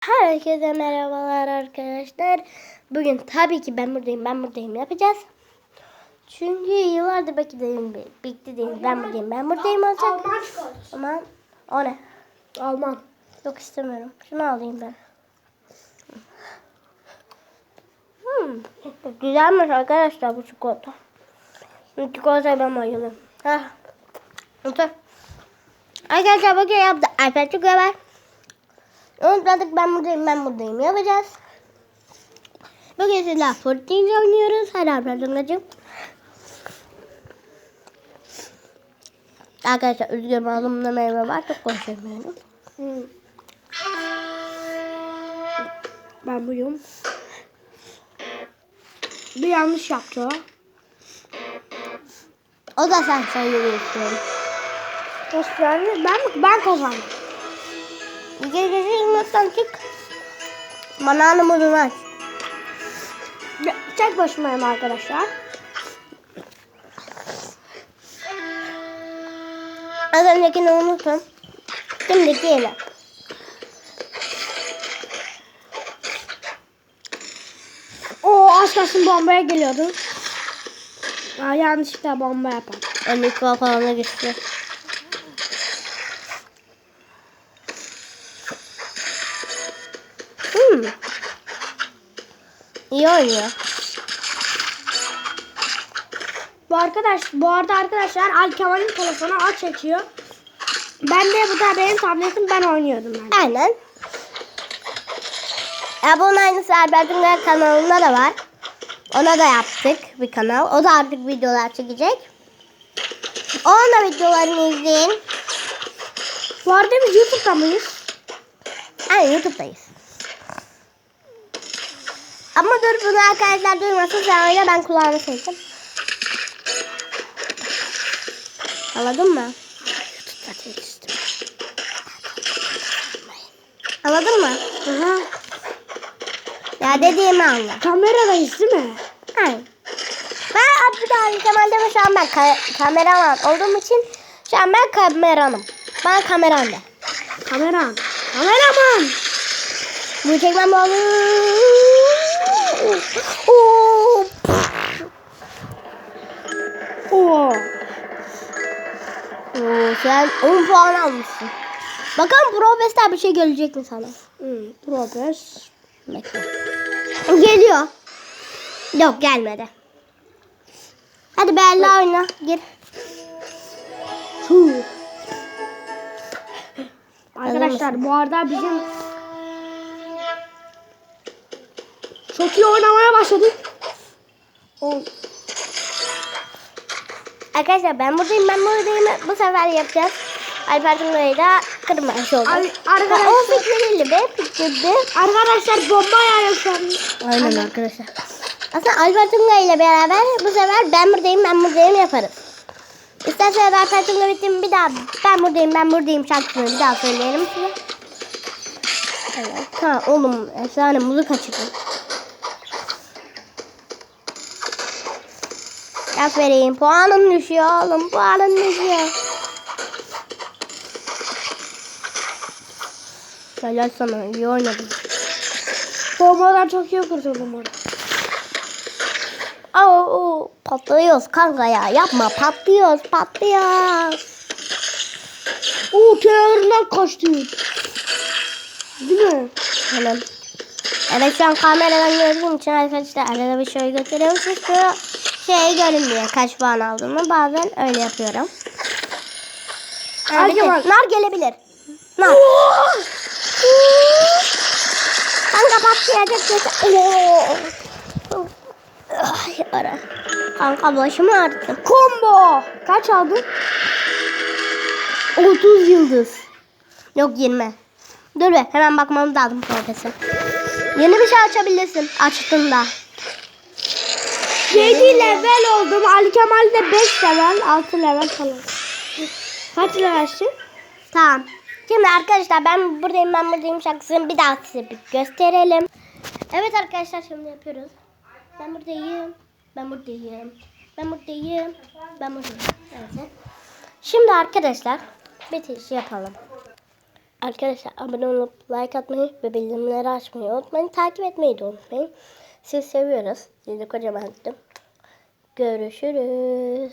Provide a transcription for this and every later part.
Herkese merhabalar arkadaşlar. Bugün tabii ki ben buradayım, ben buradayım yapacağız. Çünkü yıllardır belki değilim, bitti değil, ben buradayım, ben buradayım olacak. Alman çikolatası. Ama o ne? Alman. Yok istemiyorum. Şunu alayım ben. Hmm. Güzelmiş arkadaşlar bu çikolata. Bu çikolataya ben bayılıyorum. Heh. Otur. Arkadaşlar bugün yaptı. Alper haber. Unutmadık ben buradayım ben buradayım yapacağız. Bugün sizler Fortnite oynuyoruz. Hadi Tungacığım. Arkadaşlar üzgünüm ağzımda meyve var. Çok konuşamıyorum. Hmm. Ben buyum. Bir yanlış yaptı o. O da sen sayıyorsun. Nasıl yani? Ben, ben kazandım. Gece gece yumurtadan çık. Bana aç. Ya, Tek başımayım arkadaşlar. Az öncekini unutun. Şimdiki yere. O az kalsın bombaya geliyordu. Aa, yanlışlıkla bomba yapar. Mikro falan da gitti. İyi oynuyor. Bu arkadaş, bu arada arkadaşlar Al Kemal'in telefonu aç çekiyor. Ben de bu da benim tabletim ben oynuyordum ben. Aynen. Ya bunun aynısı Albert'in kanalında da var. Ona da yaptık bir kanal. O da artık videolar çekecek. Onun da videolarını izleyin. Bu arada biz YouTube'da mıyız? Aynen YouTube'dayız. Ama dur bunu arkadaşlar duymasın sen öyle ben kulağını sildim. Anladın mı? Anladın mı? Aha. Ya dediğimi anla. Kameradayız değil mi? Aynen. Ben Abdülhamid Kemal'de ve şu an ben ka- kameraman olduğum için şu an ben kameranım. Ben kameram de. Kameram. Kameraman. Bu çekmem lazım. Sen 10 puan almışsın. Bakalım Profesör bir şey gelecek mi sana? Hmm, Probes. Bekle. Geliyor. Yok gelmedi. Hadi Bella oyna. Gir. Hı. Arkadaşlar bu arada bizim çok iyi oynamaya başladık. O Arkadaşlar ben buradayım ben buradayım. Bu sefer yapacağız. Alper Tunga'yı da kırmamış olduk. Ar- arkadaşlar- Ha, O fikri be fikirdi. arkadaşlar bomba yani şu an. Aynen arkadaşlar. Aslında Alper Tunga ile beraber bu sefer ben buradayım ben buradayım yaparız. İsterseniz Alper Tunga bitti mi bir daha ben buradayım ben buradayım şarkısını bir daha söyleyelim size. Evet. Ha oğlum efsane müzik açık. Aferin puanın düşüyor oğlum puanın düşüyor. Helal sana iyi oynadın. Bombadan çok iyi kurtuldum orada. Oo, patlıyoruz kanka ya. Yapma patlıyoruz patlıyoruz. Oo kenarından kaçtı. Değil mi? Hemen. Evet şu an kameradan gördüğüm için arkadaşlar arada bir şey götürüyorum. Şu şey görünmüyor kaç puan aldığımı. Bazen öyle yapıyorum. Evet, bak. nar gelebilir. Nar. Kanka patlayacak. Oo. Ay ara. Kanka başım ağrıdı. Combo. Kaç aldın? 30 yıldız. Yok 20. Dur be hemen bakmam lazım profesör. Yeni bir şey açabilirsin. Açtın da. 7 level oldum. Ali Kemal de 5 level, 6 level falan. Kaç levelsin? Tamam. Şimdi arkadaşlar ben buradayım ben buradayım şarkısını bir daha size bir gösterelim. Evet arkadaşlar şimdi yapıyoruz. Ben buradayım. Ben buradayım. Ben buradayım. Ben buradayım. Evet. Şimdi arkadaşlar bitiriş yapalım. Arkadaşlar abone olup like atmayı ve bildirimleri açmayı unutmayın. Takip etmeyi de unutmayın. Sizi seviyoruz. Sizi kocaman öptüm. Görüşürüz.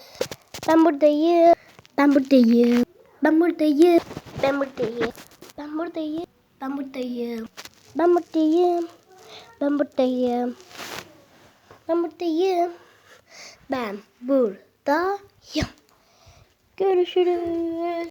Ben buradayım. Ben buradayım. Ben buradayım. Ben buradayım. Ben buradayım. Ben buradayım. Ben buradayım. Ben buradayım. Ben buradayım. Ben buradayım. Görüşürüz.